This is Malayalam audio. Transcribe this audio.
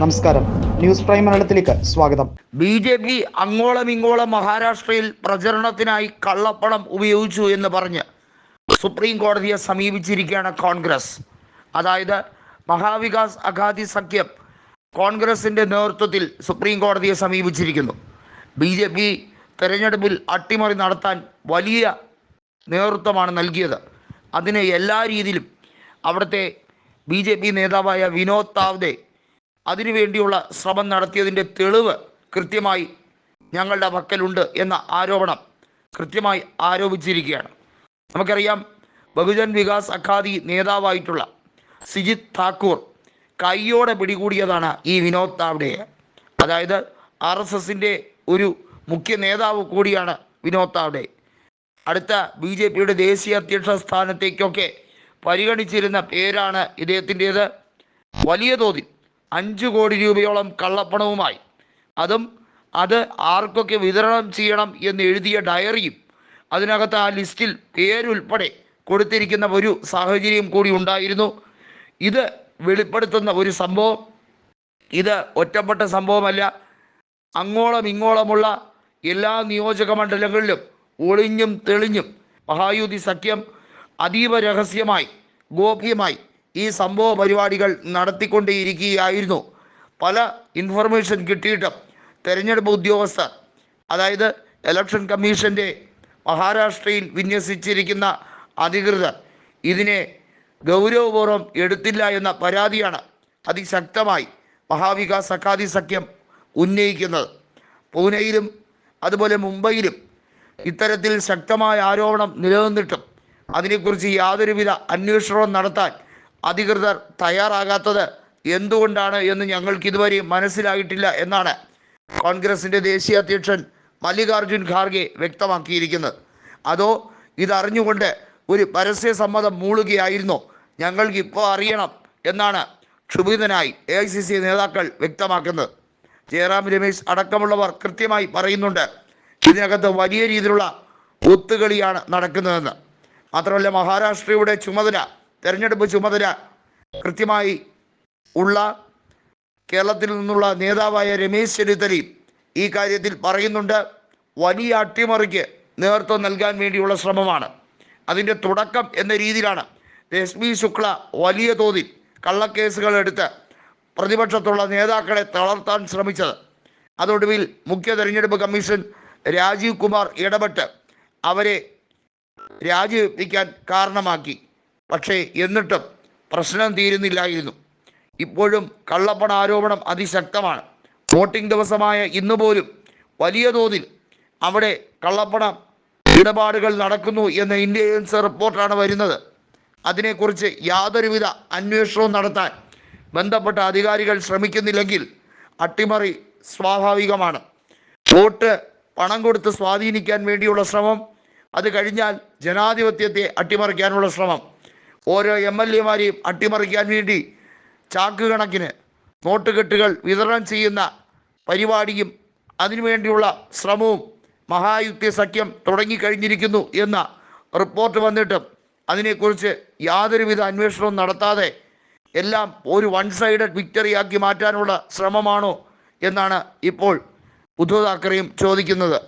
നമസ്കാരം. ന്യൂസ് പ്രൈം മലയാളത്തിലേക്ക് സ്വാഗതം. ബി ജെ പി അങ്ങോളം ഇങ്ങോളം മഹാരാഷ്ട്രയിൽ പ്രചരണത്തിനായി കള്ളപ്പണം ഉപയോഗിച്ചു എന്ന് പറഞ്ഞ് സുപ്രീം കോടതിയെ സമീപിച്ചിരിക്കുകയാണ് കോൺഗ്രസ്. അതായത് മഹാവികാസ് അഗാദി സഖ്യം കോൺഗ്രസിന്റെ നേതൃത്വത്തിൽ സുപ്രീം കോടതിയെ സമീപിച്ചിരിക്കുന്നു. ബി ജെ പി തെരഞ്ഞെടുപ്പിൽ അട്ടിമറി നടത്താൻ വലിയ നേതൃത്വമാണ് നൽകിയത്. അതിന് എല്ലാ രീതിയിലും അവിടുത്തെ ബി ജെ പി നേതാവായ വിനോദ് താവ്ദെ അതിനുവേണ്ടിയുള്ള ശ്രമം നടത്തിയതിന്റെ തെളിവ് കൃത്യമായി ഞങ്ങളുടെ പക്കലുണ്ട് എന്ന ആരോപണം കൃത്യമായി ആരോപിച്ചിരിക്കുകയാണ്. നമുക്കറിയാം ബഹുജൻ വികാസ് അഖാദി നേതാവായിട്ടുള്ള സിജിത് താക്കൂർ കൈയോടെ പിടികൂടിയതാണ് ഈ വിനോദ് താവ്ഡയെ അതായത് ആർ എസ് എസിന്റെ ഒരു മുഖ്യ നേതാവ് കൂടിയാണ് വിനോദ് താവ്ഡെ. അടുത്ത ബി ജെ പിയുടെ ദേശീയ അധ്യക്ഷ സ്ഥാനത്തേക്കൊക്കെ പരിഗണിച്ചിരുന്ന പേരാണ് ഇദ്ദേഹത്തിന്റേത്. വലിയ തോതിൽ അഞ്ച് കോടി രൂപയോളം കള്ളപ്പണവുമായി. അതും അത് ആർക്കൊക്കെ വിതരണം ചെയ്യണം എന്ന് എഴുതിയ ഡയറിയും അതിനകത്ത് ആ ലിസ്റ്റിൽ പേരുൾപ്പെടെ കൊടുത്തിരിക്കുന്ന ഒരു സാഹചര്യം കൂടി ഉണ്ടായിരുന്നു. ഇത് വെളിപ്പെടുത്തുന്ന ഒരു സംഭവം. ഇത് ഒറ്റപ്പെട്ട സംഭവമല്ല. അങ്ങോളം ഇങ്ങോളമുള്ള എല്ലാ നിയോജക മണ്ഡലങ്ങളിലും ഒളിഞ്ഞും തെളിഞ്ഞും മഹായുതി സഖ്യം അതീവ രഹസ്യമായി ഗോപ്യമായി ഈ സംഭവ പരിപാടികൾ നടത്തിക്കൊണ്ടേയിരിക്കുകയായിരുന്നു. പല ഇൻഫർമേഷൻ കിട്ടിയിട്ടും തെരഞ്ഞെടുപ്പ് ഉദ്യോഗസ്ഥർ അതായത് ഇലക്ഷൻ കമ്മീഷന്റെ മഹാരാഷ്ട്രയിൽ വിന്യസിച്ചിരിക്കുന്ന അധികൃതർ ഇതിനെ ഗൗരവപൂർവം എടുത്തില്ല എന്ന പരാതിയാണ് അതിശക്തമായി മഹാവികാസ് അക്കാദി സഖ്യം ഉന്നയിക്കുന്നത്. പൂനെയിലും അതുപോലെ മുംബൈയിലും ഇത്തരത്തിൽ ശക്തമായ ആരോപണം നിലനിന്നിട്ടും അതിനെക്കുറിച്ച് യാതൊരുവിധ അന്വേഷണവും നടത്താൻ അധികൃതർ തയ്യാറാകാത്തത് എന്തുകൊണ്ടാണ് എന്ന് ഞങ്ങൾക്ക് ഇതുവരെ മനസ്സിലായിട്ടില്ല എന്നാണ് കോൺഗ്രസിന്റെ ദേശീയ അധ്യക്ഷൻ മല്ലികാർജുൻ ഖാർഗെ വ്യക്തമാക്കിയിരിക്കുന്നത്. അതോ ഇതറിഞ്ഞുകൊണ്ട് ഒരു പരസ്യ സമ്മതം മൂളുകയായിരുന്നോ ഞങ്ങൾക്ക് ഇപ്പോൾ അറിയണം എന്നാണ് ക്ഷുഭിതനായി എ ഐ സി സി നേതാക്കൾ വ്യക്തമാക്കുന്നത്. ജയറാം രമേശ് അടക്കമുള്ളവർ കൃത്യമായി പറയുന്നുണ്ട് ഇതിനകത്ത് വലിയ രീതിയിലുള്ള ഒത്തുകളിയാണ് നടക്കുന്നതെന്ന്. മാത്രമല്ല മഹാരാഷ്ട്രയുടെ ചുമതല തെരഞ്ഞെടുപ്പ് ചുമതല കൃത്യമായി ഉള്ള കേരളത്തിൽ നിന്നുള്ള നേതാവായ രമേശ് ചെന്നിത്തലയും ഈ കാര്യത്തിൽ പറയുന്നുണ്ട്. വലിയ അട്ടിമറിക്ക് നേതൃത്വം നൽകാൻ വേണ്ടിയുള്ള ശ്രമമാണ്. അതിന്റെ തുടക്കം എന്ന രീതിയിലാണ് രശ്മി ശുക്ല വലിയ തോതിൽ കള്ളക്കേസുകൾ എടുത്ത് പ്രതിപക്ഷത്തുള്ള നേതാക്കളെ തളർത്താൻ ശ്രമിച്ചത്. അതൊടുവിൽ മുഖ്യ തെരഞ്ഞെടുപ്പ് കമ്മീഷൻ രാജീവ് കുമാർ ഇടപെട്ട് അവരെ രാജിവെപ്പിക്കാൻ കാരണമാക്കി. പക്ഷേ എന്നിട്ടും പ്രശ്നം തീരുന്നില്ലായിരുന്നു. ഇപ്പോഴും കള്ളപ്പണ ആരോപണം അതിശക്തമാണ്. വോട്ടിംഗ് ദിവസമായ ഇന്ന് പോലും വലിയ തോതിൽ അവിടെ കള്ളപ്പണ ഇടപാടുകൾ നടക്കുന്നു എന്ന ഇന്ത്യൻസ് റിപ്പോർട്ടാണ് വരുന്നത്. അതിനെക്കുറിച്ച് യാതൊരുവിധ അന്വേഷണവും നടത്താൻ ബന്ധപ്പെട്ട അധികാരികൾ ശ്രമിക്കുന്നില്ലെങ്കിൽ അട്ടിമറി സ്വാഭാവികമാണ്. വോട്ട് പണം കൊടുത്ത് സ്വാധീനിക്കാൻ വേണ്ടിയുള്ള ശ്രമം അത് കഴിഞ്ഞാൽ ജനാധിപത്യത്തെ അട്ടിമറിക്കാനുള്ള ശ്രമം. ഓരോ എം എൽ എമാരെയും അട്ടിമറിക്കാൻ വേണ്ടി ചാക്ക് കണക്കിന് നോട്ടുകെട്ടുകൾ വിതരണം ചെയ്യുന്ന പരിപാടിയും അതിനുവേണ്ടിയുള്ള ശ്രമവും മഹായുക്തി സഖ്യം തുടങ്ങിക്കഴിഞ്ഞിരിക്കുന്നു എന്ന റിപ്പോർട്ട് വന്നിട്ടും അതിനെക്കുറിച്ച് യാതൊരുവിധ അന്വേഷണവും നടത്താതെ എല്ലാം ഒരു വൺ സൈഡഡ് വിക്ടറിയാക്കി മാറ്റാനുള്ള ശ്രമമാണോ എന്നാണ് ഇപ്പോൾ ഉദ്ധവ് താക്കറെയും ചോദിക്കുന്നത്.